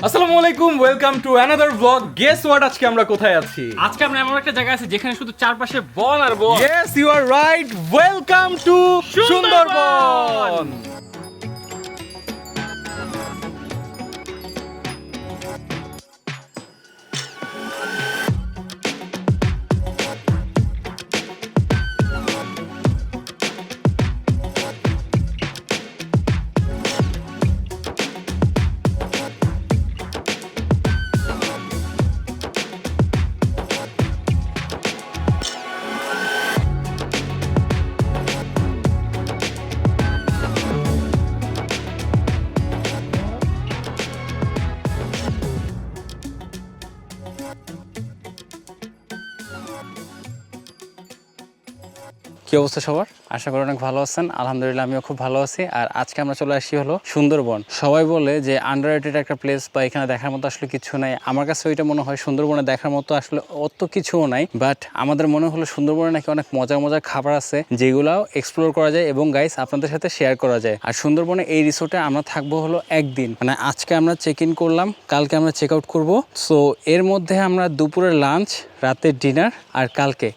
আসসালামু আলাইকুম welcome to another blog guess what আজকে আমরা কোথায় আছি? আজকে আমরা এমন একটা জায়গা আছে যেখানে শুধু চারপাশে বন আর বন। Yes you are right welcome to Sundarban! কি অবস্থা সবার? আশা করি অনেক ভালো আছেন। আলহামদুলিল্লাহ আমিও খুব ভালো আছি। আর আজকে আমরা চলে আসি হলো সুন্দরবন। সবাই বলে যে আন্ডার একটা প্লেস বা এখানে দেখার মতো আসলে কিছু নাই। আমার কাছে ওইটা মনে হয় সুন্দরবনে দেখার মতো আসলে অত কিছুও নাই। বাট আমাদের মনে হলো সুন্দরবনে নাকি অনেক মজার মজার খাবার আছে, যেগুলাও এক্সপ্লোর করা যায় এবং গাইস আপনাদের সাথে শেয়ার করা যায়। আর সুন্দরবনে এই রিসোর্টে আমরা থাকব হলো একদিন। মানে আজকে আমরা চেক ইন করলাম, কালকে আমরা চেক আউট করব। সো এর মধ্যে আমরা দুপুরের লাঞ্চ রাতের ডিনার আর কালকে।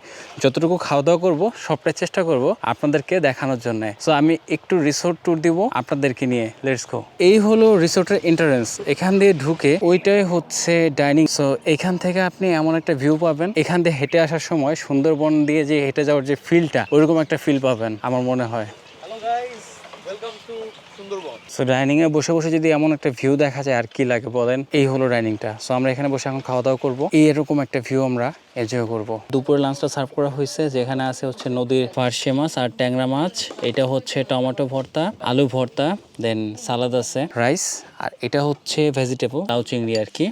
যতটুকু খাওয়া দাওয়া করব, সবটাই চেষ্টা করব। আপনাদেরকে দেখানোর জন্য। সো আমি একটু রিসোর্ট ট্যুর দিব আপনাদেরকে নিয়ে। লেটস গো এই হলো রিসোর্টের এন্ট্রান্স এখান দিয়ে ঢুকে ওইটাই হচ্ছে ডাইনিং সো এখান থেকে আপনি এমন একটা ভিউ পাবেন। এখান দিয়ে হেঁটে আসার সময় সুন্দরবন দিয়ে যে হেঁটে যাওয়ার যে ফিলটা ওইরকম একটা ফিল পাবেন আমার মনে হয়। সো ডাইনিং এ বসে বসে যদি এমন একটা ভিউ দেখা যায় আর কি লাগে বলেন? এই হলো ডাইনিংটা সো আমরা এখানে বসে এখন খাওয়া দাওয়া করব। এই এরকম একটা ভিউ আমরা এনজয় করব। দুপুরে লাঞ্চটা সার্ভ করা হয়েছে, যেখানে আছে হচ্ছে নদীর পার্শে মাছ আর ট্যাংরা মাছ। এটা হচ্ছে টমেটো ভর্তা, আলু ভর্তা দেন সালাদ আছে রাইস আর এটা হচ্ছে ভেজিটেবল লাউ চিংড়ি আর কি,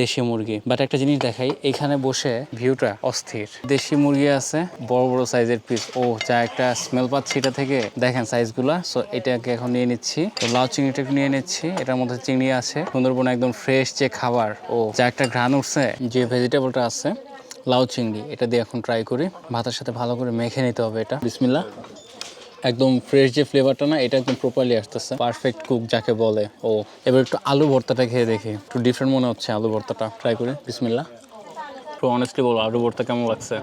দেশি মুরগি। বাট একটা জিনিস দেখাই, এখানে বসে ভিউটা অস্থির। দেশি মুরগি আছে, বড় বড় সাইজের পিস ও, যা একটা স্মেল পাচ্ছি এটা থেকে। দেখেন সাইজগুলা সো এটাকে এখন নিয়ে নিচ্ছি। তো লাউ চিংড়িটা একটু নিয়ে নিচ্ছি। এটার মধ্যে চিংড়ি আছে, সুন্দরবন একদম ফ্রেশ যে খাবার, ও, যা একটা ঘ্রাণ উঠছে, যে ভেজিটেবলটা আছে লাউ চিংড়ি, এটা দিয়ে এখন ট্রাই করি। ভাতের সাথে ভালো করে মেখে নিতে হবে এটা। বিসমিল্লা একদম ফ্রেশ যে ফ্লেভারটা না, এটা একদম প্রপারলি আসতেছে। পারফেক্ট কুক যাকে বলে। ও, এবার একটু আলু ভর্তাটা খেয়ে দেখি। একটু ডিফারেন্ট মনে হচ্ছে আলু ভর্তাটা। ট্রাই করি। বিসমিল্লা একটু অনেস্টলি বলো, আলু ভর্তা কেমন লাগছে?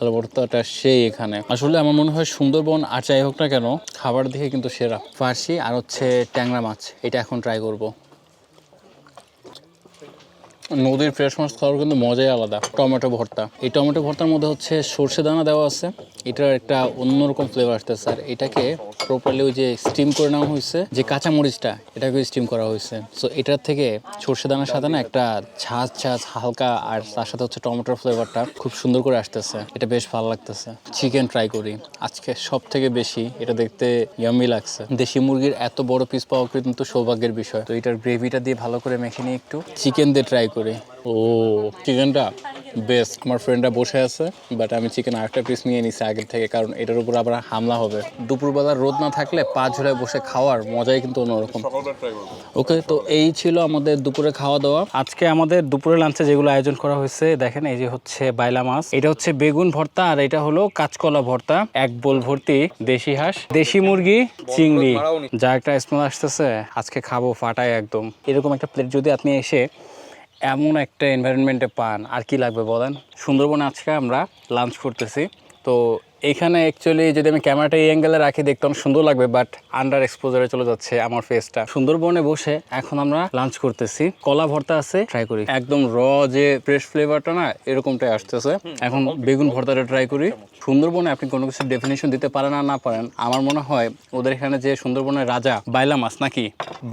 আলু ভর্তাটা সেই এখানে। আসলে আমার মনে হয় সুন্দরবন আর যাই হোক না কেন, খাবার দেখে কিন্তু সেরা। ফার্সি আর হচ্ছে ট্যাংরা মাছ, এটা এখন ট্রাই করব। নদীর ফ্রেশ মাছ খাওয়ার কিন্তু মজাই আলাদা। টমেটো ভর্তা। এই টমেটো ভর্তার মধ্যে হচ্ছে সর্ষে দানা দেওয়া আছে। এটার একটা অন্যরকম ফ্লেভার আসতেছে। আর এটাকে প্রপারলি ওই যে স্টিম করে নেওয়া হয়েছে, যে কাঁচা মরিচটা এটাকে স্টিম করা হয়েছে। সো এটার থেকে সর্ষে দানার সাথে না একটা ঝাঁজ ঝাঁজ, হালকা, আর তার সাথে হচ্ছে টমেটোর ফ্লেভারটা খুব সুন্দর করে আসতেছে। এটা বেশ ভালো লাগতেছে। চিকেন ট্রাই করি। আজকে সব থেকে বেশি এটা দেখতে ইয়ামি লাগছে। দেশি মুরগির এত বড় পিস পাওয়া কিন্তু সৌভাগ্যের বিষয়। তো এটার গ্রেভিটা দিয়ে ভালো করে মেখে নিয়ে একটু। চিকেন দিয়ে ট্রাই করি। ও, চিকেনটা বেস্ট আমার ফ্রেন্ডরা বসে আছে বাট আমি চিকেন আরেকটা পিস নিয়ে নিছি আগের থেকে, কারণ এটার উপর আবার হামলা হবে। দুপুরবেলা রোদ না থাকলে পা ঝুলায় বসে খাওয়ার মজাই কিন্তু অন্যরকম। ওকে তো এই ছিল আমাদের দুপুরে খাওয়া দাওয়া। আজকে আমাদের দুপুরে লাঞ্চে যেগুলো আয়োজন করা হয়েছে, দেখেন এই যে হচ্ছে বাইলা মাছ। এটা হচ্ছে বেগুন ভর্তা, আর এটা হলো কাঁচকলা ভর্তা। এক বোল ভর্তি দেশি হাঁস, দেশি মুরগি, চিংড়ি। যা একটা স্মেল আসতেছে, আজকে খাব ফাটায় একদম। এরকম একটা প্লেট যদি আপনি এসে এমন একটা এনভায়রনমেন্টে পান। আর কি লাগবে বলেন? সুন্দরবনে আজকে আমরা লাঞ্চ করতেছি। তো এখানে অ্যাকচুয়ালি যদি আমি ক্যামেরাটা এই অ্যাঙ্গেলে রাখি, দেখতে অনেক সুন্দর লাগবে বাট আন্ডার এক্সপোজারে চলে যাচ্ছে আমার ফেসটা সুন্দরবনে বসে এখন আমরা লাঞ্চ করতেছি। কলা ভর্তা আছে ট্রাই করি। একদম র যে ফ্রেশ ফ্লেভারটা না, এরকমটাই আসতেছে। এখন বেগুন ভর্তাটা ট্রাই করি। সুন্দরবনে আপনি কোনো কিছু ডেফিনেশন দিতে পারেন আর না পারেন, আমার মনে হয় ওদের এখানে যে সুন্দরবনের রাজা বাইলা মাছ নাকি?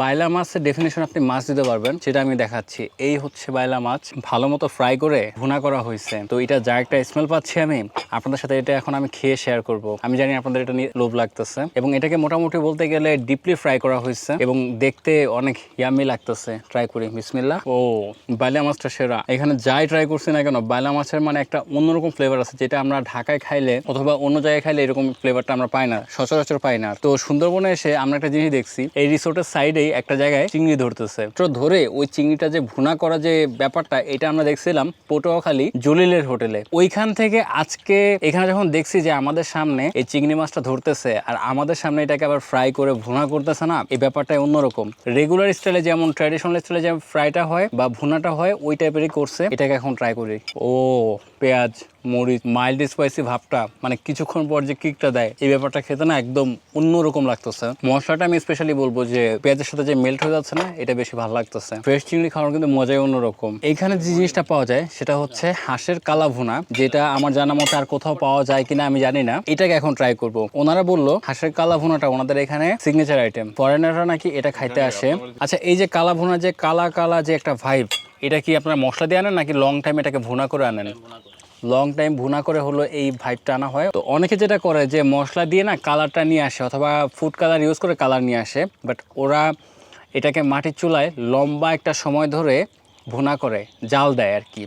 বাইলা মাছের ডেফিনেশন আপনি মাছ দিতে পারবেন, সেটা আমি দেখাচ্ছি। এই হচ্ছে বাইলা মাছ ভালো মতো ফ্রাই করে ভুনা করা হয়েছে। তো এটা যা একটা স্মেল পাচ্ছি আমি। আপনাদের সাথে এটা এখন আমি খেয়ে শেয়ার করব। আমি জানি আপনাদের এটা নিয়ে লোভ লাগতেছে। এবং এটাকে মোটামুটি বলতে গেলে ডিপলি ফ্রাই করা হয়েছে। এবং দেখতে অনেক ইয়ামি লাগতেছে। ট্রাই করি বিসমিল্লা ও বাইলা মাছটা সেরা। এখানে যাই ট্রাই করছি না কেন বাইলা মাছের মানে একটা অন্যরকম ফ্লেভার আছে, যেটা আমরা ঢাকায় খাইলে অথবা অন্য জায়গায় খাইলে এরকম ফ্লেভারটা আমরা পাই না, সচরাচর পাই না। তো সুন্দরবনে এসে আমরা একটা জিনিস দেখছি, এই রিসোর্টের সাইডেই একটা জায়গায় চিংড়ি ধরতেছে। তো ধরে ওই চিংড়িটা যে ভুনা করা যে ব্যাপারটা, এটা আমরা দেখছিলাম পটুয়াখালী জলিলের হোটেলে। ওইখান থেকে আজকে এখানে যখন দেখছি যে যে আমাদের সামনে এই চিংড়ি মাছটা ধরতেছে আর আমাদের সামনে এটাকে আবার ফ্রাই করে ভুনা করতেছে না, এই ব্যাপারটাই অন্যরকম। রেগুলার স্টাইলে যেমন ট্র্যাডিশনাল স্টাইলে যেমন ফ্রাইটা হয় বা ভুনাটা হয়, ওই টাইপেরই করছে, এটাকে এখন ট্রাই করি। ও পেঁয়াজ, মরিচ মাইল্ড স্পাইসি ভাবটা মানে কিছুক্ষণ পর যে কিকটা দেয়, এই ব্যাপারটা খেতে না একদম অন্যরকম লাগতেছে। মশলাটা আমি স্পেশালি বলব যে, পেঁয়াজের সাথে যে মেল্ট হয়ে যাচ্ছে না, এটা বেশি ভালো লাগতেছে। ফ্রেশ চিংড়ি খাওয়ার কিন্তু মজাই অন্যরকম। এইখানে যে জিনিসটা পাওয়া যায়, সেটা হচ্ছে হাঁসের কালা ভুনা যেটা আমার জানা মতে আর কোথাও পাওয়া যায় কিনা আমি জানি না। এটাকে এখন ট্রাই করব। ওনারা বলল, হাঁসের কালা ভুনাটা ওনাদের এখানে সিগনেচার আইটেম ফরেনাররা নাকি এটা খাইতে আসে। আচ্ছা এই যে কালা ভুনা যে কালা কালা যে একটা ভাইব এটা কি আপনার মশলা দিয়ে আনেন নাকি লং টাইম এটাকে ভুনা করে আনেন? লং টাইম ভুনা করে হলো এই ভাইবটা আনা হয়। তো অনেকে যেটা করে যে মশলা দিয়ে না কালারটা নিয়ে আসে অথবা ফুড কালার ইউজ করে কালার নিয়ে আসে বাট ওরা এটাকে মাটির চুলায় লম্বা একটা সময় ধরে ভুনা করে, জাল দেয় আর কি।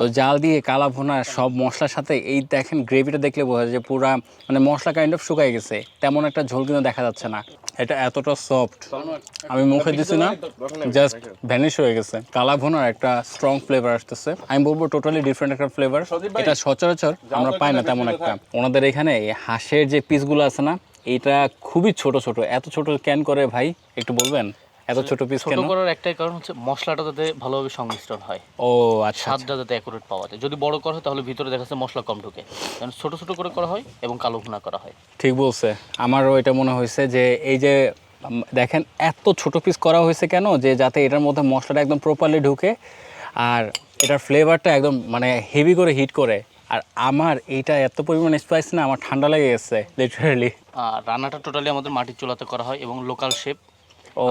তো জাল দিয়ে কালা ভুনা সব মশলার সাথে এই দেখেন গ্রেভিটা দেখলে বোঝা যায় যে পুরা মানে মশলা কাইন্ড অফ শুকাই গেছে, তেমন একটা ঝোল কিন্তু দেখা যাচ্ছে না। এটা এতটা সফট আমি মুখে দিছি না জাস্ট ভ্যানিশ হয়ে গেছে। কালা ভুনার একটা স্ট্রং ফ্লেভার আসতেছে। আমি বলব টোটালি ডিফারেন্ট একটা ফ্লেভার এটা সচরাচর আমরা পাই না তেমন একটা। ওনাদের এখানে হাঁসের যে পিসগুলো আছে না এটা খুবই ছোট ছোট এত ছোট ক্যান করে ভাই একটু বলবেন? এত ছোট পিস ছোট কেন? করার একটাই কারণ হচ্ছে মশলাটা যাতে ভালোভাবে সংমিশ্রণ হয়। ও আচ্ছা স্বাদটা যাতে অ্যাকুরেট পাওয়া যায়। যদি বড় করা হয় তাহলে ভিতরে দেখা যাচ্ছে মশলা কম ঢুকে। কারণ ছোট ছোট করে করা হয় এবং কালো ভুনা করা হয়। ঠিক বলছে। আমারও এটা মনে হয়েছে যে এই যে দেখেন এত ছোট পিস করা হয়েছে কেন? যে যাতে এটার মধ্যে মশলাটা একদম প্রপারলি ঢুকে আর এটার ফ্লেভারটা একদম মানে হেভি করে হিট করে। আর আমার এইটা এত পরিমাণ স্পাইস না আমার ঠান্ডা লেগে গেছে লিটারালি রান্নাটা টোটালি আমাদের মাটির চুলাতে করা হয় এবং লোকাল শেপ ও।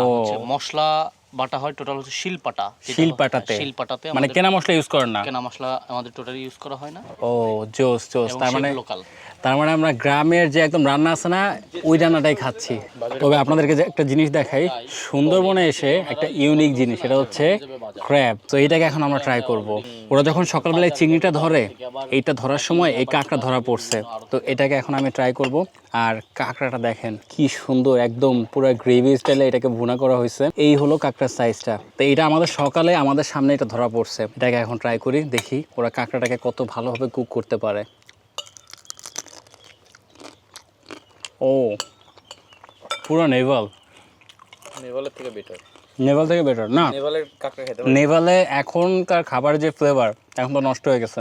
মশলা বাটা হয় টোটাল হচ্ছে শিলপাটা। শিলপাটাতে শিলপাটাতে মানে কেনা মশলা ইউজ করেন না? কেনা মশলা আমাদের টোটালি ইউজ করা হয় না। ও জোস জোস তার মানে লোকাল তার মানে আমরা গ্রামের যে একদম রান্না আছে না, ওই রান্নাটাই খাচ্ছি। তবে আপনাদেরকে যে একটা জিনিস দেখাই, সুন্দরবনে এসে একটা ইউনিক জিনিস, সেটা হচ্ছে ক্র্যাব তো এটাকে এখন আমরা ট্রাই করব। ওরা যখন সকালবেলায় চিংড়িটা ধরে, এইটা ধরার সময় এই কাঁকড়া ধরা পড়ছে। তো এটাকে এখন আমি ট্রাই করব। আর কাঁকড়াটা দেখেন, কি সুন্দর, একদম পুরো গ্রেভি স্টাইলে এটাকে ভুনা করা হয়েছে। এই হলো কাঁকড়ার সাইজটা তো এটা আমাদের সকালে আমাদের সামনে এটা ধরা পড়ছে। এটাকে এখন ট্রাই করি, দেখি ওরা কাঁকড়াটাকে কত ভালোভাবে কুক করতে পারে। ও পুরো নেভাল নেভালের থেকে বেটার নেভাল থেকে বেটার না? নেভালের কাঁকড়া খেতে নেভালে এখনকার খাবার যে ফ্লেভার এখন তো নষ্ট হয়ে গেছে।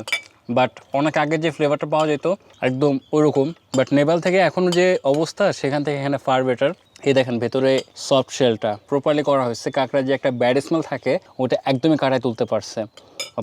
বাট অনেক আগে যে ফ্লেভারটা পাওয়া যেত একদম ওরকম। বাট নেভাল থেকে এখন যে অবস্থা সেখান থেকে এখানে ফার বেটার এই দেখেন ভেতরে সফট শেলটা প্রপারলি করা হয়েছে। কাঁকড়া যে একটা ব্যাড স্মেল থাকে ওটা একদমই কাটায় তুলতে পারছে।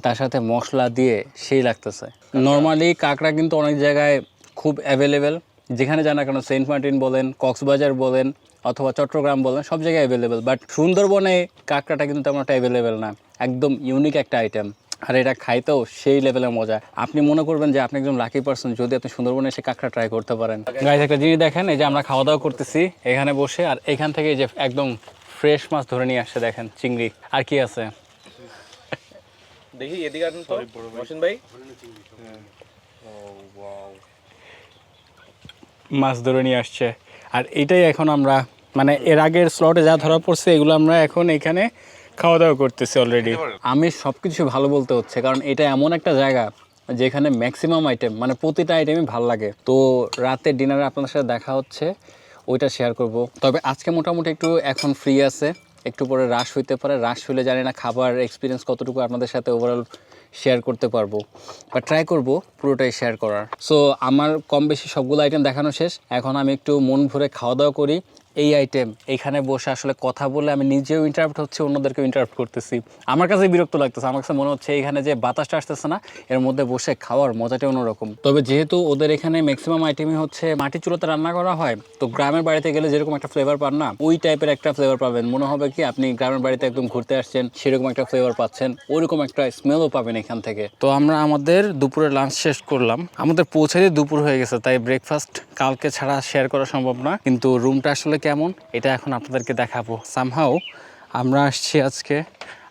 তার সাথে মশলা দিয়ে সেই লাগতেছে। নর্মালি কাঁকড়া কিন্তু অনেক জায়গায় খুব অ্যাভেলেবেল যেখানে জানা কেন সেন্ট মার্টিন বলেন কক্সবাজার বলেন অথবা চট্টগ্রাম বলেন সব জায়গায় অ্যাভেলেবেল বাট সুন্দরবনে কাঁকড়াটা কিন্তু তেমন একটা অ্যাভেলেবেল না। একদম ইউনিক একটা আইটেম আর এটা খাইতেও সেই লেভেলের মজা। আপনি মনে করবেন যে আপনি একজন লাকি পার্সন যদি আপনি সুন্দরবনে এসে কাঁকড়া ট্রাই করতে পারেন। গাইজ একটা জিনিস দেখেন এই যে আমরা খাওয়া দাওয়া করতেছি এখানে বসে আর এখান থেকে যে একদম ফ্রেশ মাছ ধরে নিয়ে আসছে দেখেন চিংড়ি। আর কি আছে? দেখি এদিকে আসুন ভাই। মাছ ধরে নিয়ে আসছে। আর এটাই এখন আমরা মানে এর আগের স্লটে যা ধরা পড়ছে এগুলো আমরা এখন এখানে খাওয়া দাওয়া করতেছি অলরেডি আমি সব কিছু ভালো বলতে হচ্ছে কারণ এটা এমন একটা জায়গা যেখানে ম্যাক্সিমাম আইটেম মানে প্রতিটা আইটেমই ভালো লাগে। তো রাতের ডিনারে আপনাদের সাথে দেখা হচ্ছে ওইটা শেয়ার করব। তবে আজকে মোটামুটি একটু এখন ফ্রি আছে একটু পরে রাশ হইতে পারে। রাশ হইলে জানি না খাবার এক্সপিরিয়েন্স কতটুকু আপনাদের সাথে ওভারঅল শেয়ার করতে পারব বা ট্রাই করব পুরোটাই শেয়ার করার। সো আমার কম বেশি সবগুলো আইটেম দেখানো শেষ। এখন আমি একটু মন ভরে খাওয়া দাওয়া করি। এই আইটেম এখানে বসে আসলে কথা বলে আমি নিজেও ইন্টারাপ্ট হচ্ছে, অন্যদেরকেও ইন্টারাপ্ট করতেছি। আমার কাছে বিরক্ত লাগতেছে, আমার কাছে মনে হচ্ছে এখানে যে বাতাসটা আসতেছে না, এর মধ্যে বসে খাওয়ার মজাটা অন্যরকম। তবে যেহেতু ওদের এখানে ম্যাক্সিমাম আইটেমই হচ্ছে মাটি চুলোতে রান্না করা হয়, তো গ্রামের বাড়িতে গেলে যেরকম একটা ফ্লেভার পান না, ওই টাইপের একটা ফ্লেভার পাবেন। মনে হবে কি, আপনি গ্রামের বাড়িতে একদম ঘুরতে আসছেন, সেরকম একটা ফ্লেভার পাচ্ছেন ওইরকম একটা স্মেলও পাবেন এখান থেকে। তো আমরা আমাদের দুপুরে লাঞ্চ শেষ করলাম। আমাদের পৌঁছে দুপুর হয়ে গেছে, তাই ব্রেকফাস্ট কালকে ছাড়া শেয়ার করা সম্ভব না, কিন্তু রুমটা আসলে কেমন? এটা এখন আপনাদেরকে দেখাবো। সামহাও আমরা আসছি আজকে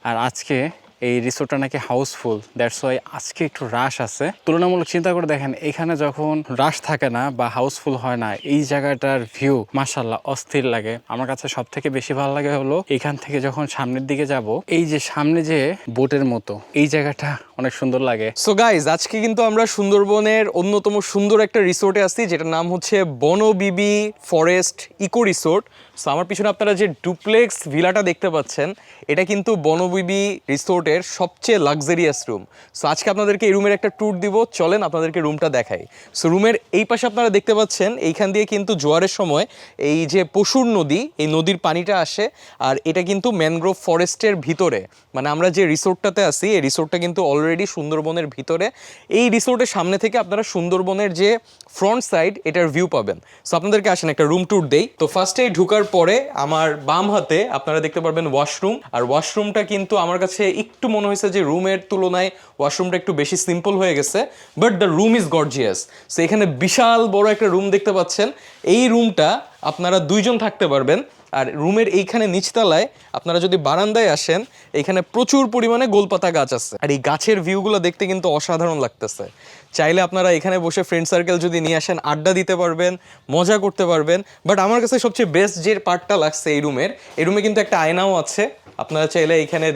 আর আজকে এই রিসোর্টটা নাকি হাউসফুল দ্যাটস ওয়াই আজকে একটু রাশ আছে। তুলনামূলক চিন্তা করে দেখেন, এখানে যখন রাশ থাকে না বা হাউসফুল হয় না, এই জায়গাটার ভিউ মাসাল্লাহ অস্থির লাগে। আমার কাছে সব থেকে বেশি ভালো লাগে হলো, এখান থেকে যখন সামনের দিকে যাব, এই যে সামনে যে বোটের মতো, এই জায়গাটা অনেক সুন্দর লাগে। সো গাইজ আজকে কিন্তু আমরা সুন্দরবনের অন্যতম সুন্দর একটা রিসোর্টে আছি যেটার নাম হচ্ছে Bonbibi forest eco resort. So আমার পিছনে আপনারা যে ডুপ্লেক্স ভিলাটা দেখতে পাচ্ছেন, এটা কিন্তু বনবিবি রিসোর্টের সবচেয়ে লাক্সারিয়াস রুম সো আজকে আপনাদেরকে এই রুমের একটা ট্যুর দিব। চলেন আপনাদেরকে রুমটা দেখাই। সো রুমের এই পাশে আপনারা দেখতে পাচ্ছেন, এইখান দিয়ে কিন্তু জোয়ারের সময় এই যে পশুর নদী, এই নদীর পানিটা আসে, আর এটা কিন্তু ম্যানগ্রোভ ফরেস্টের ভিতরে। মানে আমরা যে রিসোর্টটাতে আছি, এই রিসোর্টটা কিন্তু অলরেডি সুন্দরবনের ভিতরে। এই রিসোর্টের সামনে থেকে আপনারা সুন্দরবনের যে ফ্রন্ট সাইড এটার ভিউ পাবেন। সো আপনাদেরকে আসেন একটা রুম ট্যুর দেই। তো ফার্স্টে ঢুকার পরে আমার বাম হাতে আপনারা দেখতে পারবেন ওয়াশরুম আর ওয়াশরুমটা কিন্তু আমার কাছে মনে হয়েছে যে রুমের তুলনায় ওয়াশরুমটা একটু বেশি সিম্পল হয়ে গেছে but the room is gorgeous so এখানে বিশাল বড় একটা রুম দেখতে পাচ্ছেন। এই রুমটা আপনারা দুইজন থাকতে পারবেন, আর রুমের এইখানে নিচতলায় আপনারা যদি বারান্দায় আসেন, এখানে প্রচুর পরিমাণে গোলপাতা গাছ আছে। আর এই গাছের ভিউগুলো দেখতে কিন্তু অসাধারণ লাগতেছে। চাইলে আপনারা এখানে বসে ফ্রেন্ড সার্কেল যদি নিয়ে আসেন, আড্ডা দিতে পারবেন, মজা করতে পারবেন। বাট আমার কাছে সবচেয়ে বেস্ট যে পার্টটা লাগছে এই রুমের এই রুমে কিন্তু একটা আয়নাও আছে। আপনারা চাইলে এখানে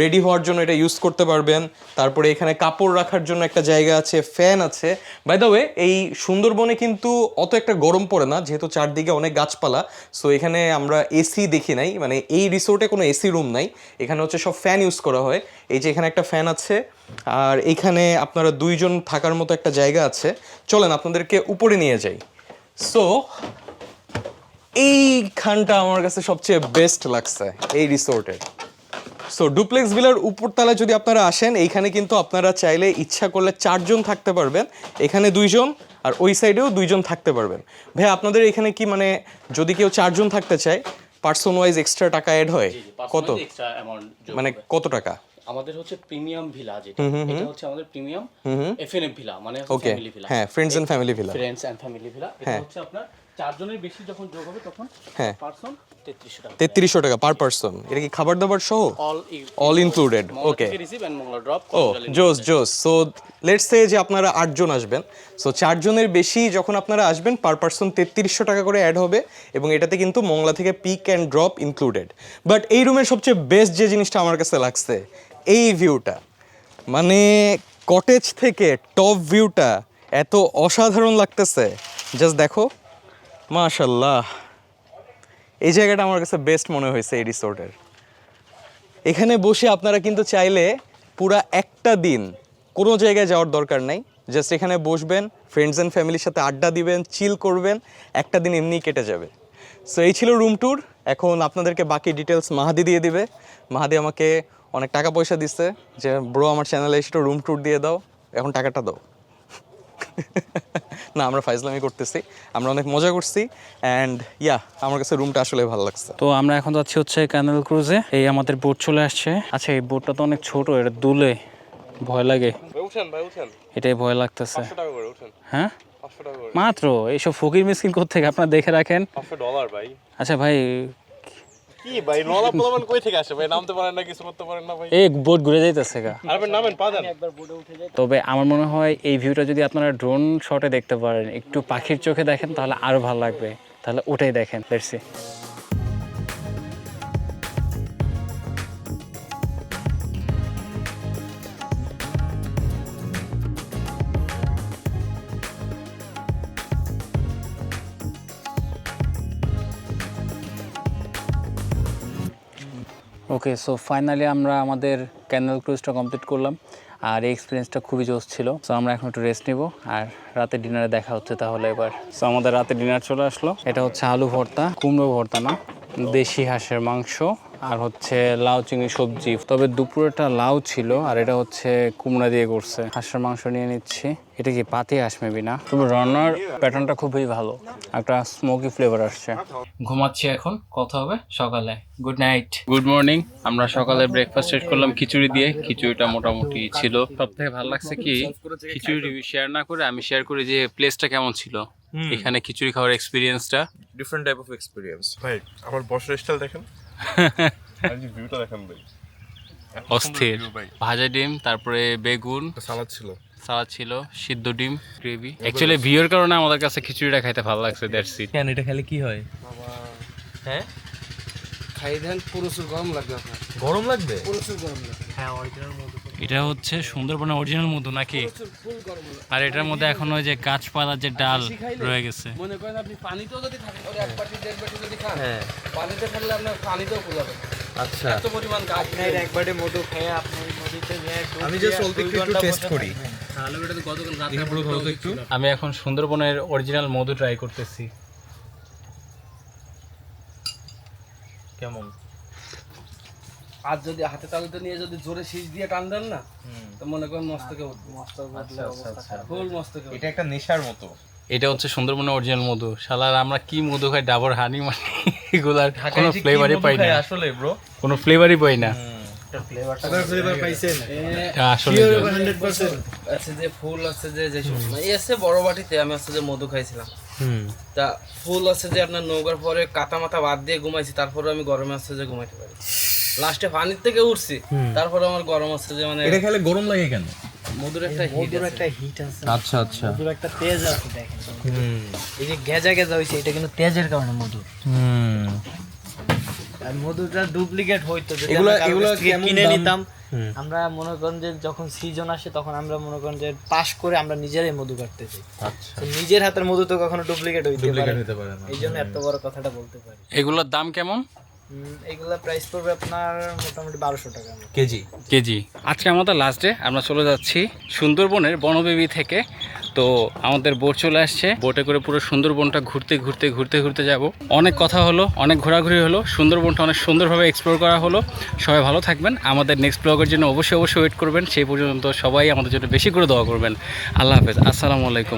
রেডি হওয়ার জন্য এটা ইউজ করতে পারবেন। তারপরে এখানে কাপড় রাখার জন্য একটা জায়গা আছে ফ্যান আছে। বাই দ্য ওয়ে এই সুন্দরবনে কিন্তু অত একটা গরম পড়ে না, যেহেতু চারদিকে অনেক গাছপালা। সো এখানে আমরা এসি দেখি নাই মানে এই রিসোর্টে কোনো এসি রুম নাই। এখানে হচ্ছে সব ফ্যান ইউজ করা হয়। এই যে এখানে একটা ফ্যান আছে। আর এখানে আপনারা দুইজন থাকার মতো একটা জায়গা আছে। চলেন, আপনাদেরকে উপরে নিয়ে যাই। সো এইখানটা আমার কাছে সবচেয়ে বেস্ট লাগছে, এই রিসোর্টের সো ডুপ্লেক্স ভিলার উপরতলায় যদি আপনারা আসেন এইখানে কিন্তু আপনারা চাইলে ইচ্ছা করলে চারজন থাকতে পারবেন। এখানে দুইজন আর ওই সাইডেও দুইজন থাকতে পারবেন। ভাই আপনাদের এখানে কি মানে যদি কেউ চারজন থাকতে চায় পার্সন ওয়াইজ এক্সট্রা টাকা অ্যাড হয়? কত? মানে কত টাকা? আমাদের হচ্ছে প্রিমিয়াম ভিলা যেটা। এটা হচ্ছে আমাদের প্রিমিয়াম এফএনএফ ভিলা মানে ফ্যামিলি ভিলা হ্যাঁ friends and family villa friends and family villa এটা হচ্ছে আপনার চারজনের বেশি যখন যোগ হবে তখন হ্যাঁ। পারসন 3300 টাকা। তেত্রিশশো টাকা পার পার্সন এটা কি খাবার দাবার সহ অল ইনক্লুডেড ওকে ও জোস জোস সো লেটস সে যে আপনারা আটজন আসবেন সো চারজনের বেশি যখন আপনারা আসবেন পার পার্সন তেত্রিশশো টাকা করে অ্যাড হবে এবং এটাতে কিন্তু মংলা থেকে pick and drop included but এই রুমের সবচেয়ে বেস্ট যে জিনিসটা আমার কাছে লাগছে এই ভিউটা মানে কটেজ থেকে টপ ভিউটা এত অসাধারণ লাগতেছে। জাস্ট দেখো। মাশাল্লাহ এই জায়গাটা আমার কাছে বেস্ট মনে হয়েছে এই রিসোর্টের এখানে বসে আপনারা কিন্তু চাইলে পুরা একটা দিন কোনো জায়গায় যাওয়ার দরকার নাই। জাস্ট এখানে বসবেন ফ্রেন্ডস অ্যান্ড ফ্যামিলির সাথে আড্ডা দিবেন চিল করবেন, একটা দিন এমনিই কেটে যাবে। সো এই ছিল রুম ট্যুর এখন আপনাদেরকে বাকি ডিটেলস মাহাদি দিয়ে দিবে। মাহাদি আমাকে অনেক টাকা পয়সা দিচ্ছে যে ব্রো আমার চ্যানেলে এসে রুম ট্যুর দিয়ে দাও। এখন টাকাটা দাও। না আমরা ফাইজলামি করতেছি আমরা অনেক মজা করছি অ্যান্ড ইয়া আমার কাছে রুমটা আসলে ভালো লাগছে। তো আমরা এখন যাচ্ছি হচ্ছে ক্যানেল ক্রুজে এই আমাদের বোট চলে আসছে। আচ্ছা এই বোটটা তো অনেক ছোট এটা দুলে ভয় লাগে। উঠেন ভাই উঠেন। এটাই ভয় লাগতেছে। টাকা করে উঠেন। হ্যাঁ? মাত্র? এইসব ফকির মিসকিন থেকে আপনারা দেখে রাখেন। ভাই। আচ্ছা ভাই কি ভাই? নলা পোলামান কই থেকে আসে ভাই? নামতে পারেন না কিছু করতে পারেন না ভাই। এই বোট ঘুরে যাইতেছে গা। আর ভাই নামেন পা দেন তবে আমার মনে হয় এই ভিউটা যদি আপনারা ড্রোন শটে দেখতে পারেন একটু পাখির চোখে দেখেন তাহলে আরও ভালো লাগবে। তাহলে ওটাই দেখেন লেটসি ওকে সো ফাইনালি আমরা আমাদের ক্যানেল ক্রুজটা কমপ্লিট করলাম, আর এই এক্সপিরিয়েন্সটা খুবই জোস ছিল। সো আমরা এখন একটু রেস্ট নিব, আর রাতে ডিনারে দেখা হচ্ছে তাহলে এবার। সো আমাদের রাতে ডিনার চলে আসলো। এটা হচ্ছে আলু ভর্তা, কুমড়ো ভর্তা না, দেশি হাঁসের মাংস। আর হচ্ছে লাউ চিংড়ি সবজি। তবে দুপুরেটা লাউ ছিল আর এটা হচ্ছে কুমড়া দিয়ে করছে। হাঁসের মাংস নিয়ে নিচ্ছি। এটা কি পাতি আসবে না? তবে রান্নার প্যাটার্নটা খুবই ভালো। একটা স্মোকি ফ্লেভার আসছে। ঘুমাচ্ছি এখন। কথা হবে সকালে। গুড নাইট গুড মর্নিং আমরা সকালে ব্রেকফাস্ট শেষ করলাম খিচুড়ি দিয়ে। খিচুড়িটা মোটামুটি ছিল। সব থেকে ভালো লাগছে কি খিচুড়ি শেয়ার না করে আমি শেয়ার করি যে প্লেসটা কেমন ছিল। এখানে খিচুড়ি খাওয়ার এক্সপিরিয়েন্সটা ডিফারেন্ট টাইপ অফ এক্সপিরিয়েন্স ভাই আমার বসার স্টাইল দেখেন। ভিউটা দেখেন ভাই। অস্থির। ভাজা ডিম তারপরে বেগুন সালাদ ছিল। সালাদ ছিল সিদ্ধ ডিম গ্রেভি। অ্যাকচুয়ালি ভিউর কারণে আমাদের কাছে খিচুড়িটা খাইতে ভালো লাগছে দ্যাটস ইট কেন এটা খেলে কি হয়? বাবা। হ্যাঁ? খাই দেন পুরো গরম লাগবে আপনার। গরম লাগবে? পুরো গরম লাগবে। হ্যাঁ অরিজিনাল মধু। এটা হচ্ছে সুন্দরবনের অরিজিনাল মধু নাকি? আর এটার মধ্যে এখন ওই যে গাছপালার যে ডাল রয়ে গেছে। মনে করেন আপনি পানিতেও যদি থাকেন ওই এক বাটি দেড় বাটি যদি খান হ্যাঁ। পানিতে থাকলে আপনার পানিতেও ফুলাবে আচ্ছা। এত পরিমাণ গাছ আপনার একবারে মধু খেয়ে আপনি নদীতে আমি দিয়ে জাস্ট একটু একটু টেস্ট করি। থাকবেন। তাহলে ওটা তো গতকাল রাতে দেখি পুরো ধরো তো একটু আমি এখন সুন্দরবনের অরিজিনাল মধু ট্রাই করতেছি। কেমন? আর যদি হাতে তালুতে নিয়ে যদি জোরে শীষ দিয়ে টান দেন না তো মনে করেন মস্তকে উঠবে। আচ্ছা আচ্ছা আচ্ছা। ফুল মস্তকে এটা একটা নেশার মতো। এটা হচ্ছে সুন্দরবনের অরিজিনাল মধু। শালার আমরা কি মধু খাই? ডাবর হানি মানে এগুলার কোনো ফ্লেভারই পাই না। আসলে ব্রো কোনো ফ্লেভারই পাই না। ফ্লেভার পাইছেন এটা আসলে হান্ড্রেড পার্সেন্ট আছে যে ফুল আছে যে যে সব- বড় বাটিতে আমি আছে যে মধু খাইছিলাম। হুম। তা ফুল আছে যে আপনার নৌকার পরে কাতা মাথা বাদ দিয়ে ঘুমাইছি তারপরে আমি গরমে আছে যে ঘুমাইতে পারি। লাস্টে পানির থেকে উঠছি। তারপরে আমার গরম আছে যে মানে এটা খেলে গরম লাগে কেন? মধুর একটা হিট একটা হিট আছে। আচ্ছা আচ্ছা। মধুর একটা তেজ আছে দেখেন। হুম। এই যে গেজা গেজা হয়েছে এটা কিন্তু তেজের কারণে মধুর। হুম। আর মধুটা ডুপ্লিকেট হইতো যদি এগুলা- এগুলা কিনে নিতাম আমরা মনে করেন যে যখন সিজন আসে তখন আমরা মনে করেন যে পাস করে আমরা নিজেরাই মধু কাটতে চাই। আচ্ছা। নিজের হাতের মধু তো কখনো ডুপ্লিকেট হইতে পারে ডুপ্লিকেট হতে পারে না। এই জন্য এত বড় কথাটা বলতে পারি। এগুলোর দাম কেমন? এগুলা প্রাইস পড়বে আপনার মোটামুটি বারোশো টাকা কেজি। কেজি। আজকে আমাদের লাস্ট ডে আমরা চলে যাচ্ছি সুন্দরবনের বনবেবি থেকে। তো আমাদের বোট চলে আসছে। বোটে করে পুরো সুন্দরবনটা ঘুরতে ঘুরতে ঘুরতে ঘুরতে যাব। অনেক কথা হলো অনেক ঘোরাঘুরি হলো। সুন্দরবনটা অনেক সুন্দরভাবে এক্সপ্লোর করা হলো। সবাই ভালো থাকবেন। আমাদের নেক্সট ব্লগের জন্য অবশ্যই অবশ্যই ওয়েট করবেন। সেই পর্যন্ত সবাই আমাদের জন্য বেশি করে দোয়া করবেন। আল্লাহ হাফেজ। আসসালামু আলাইকুম।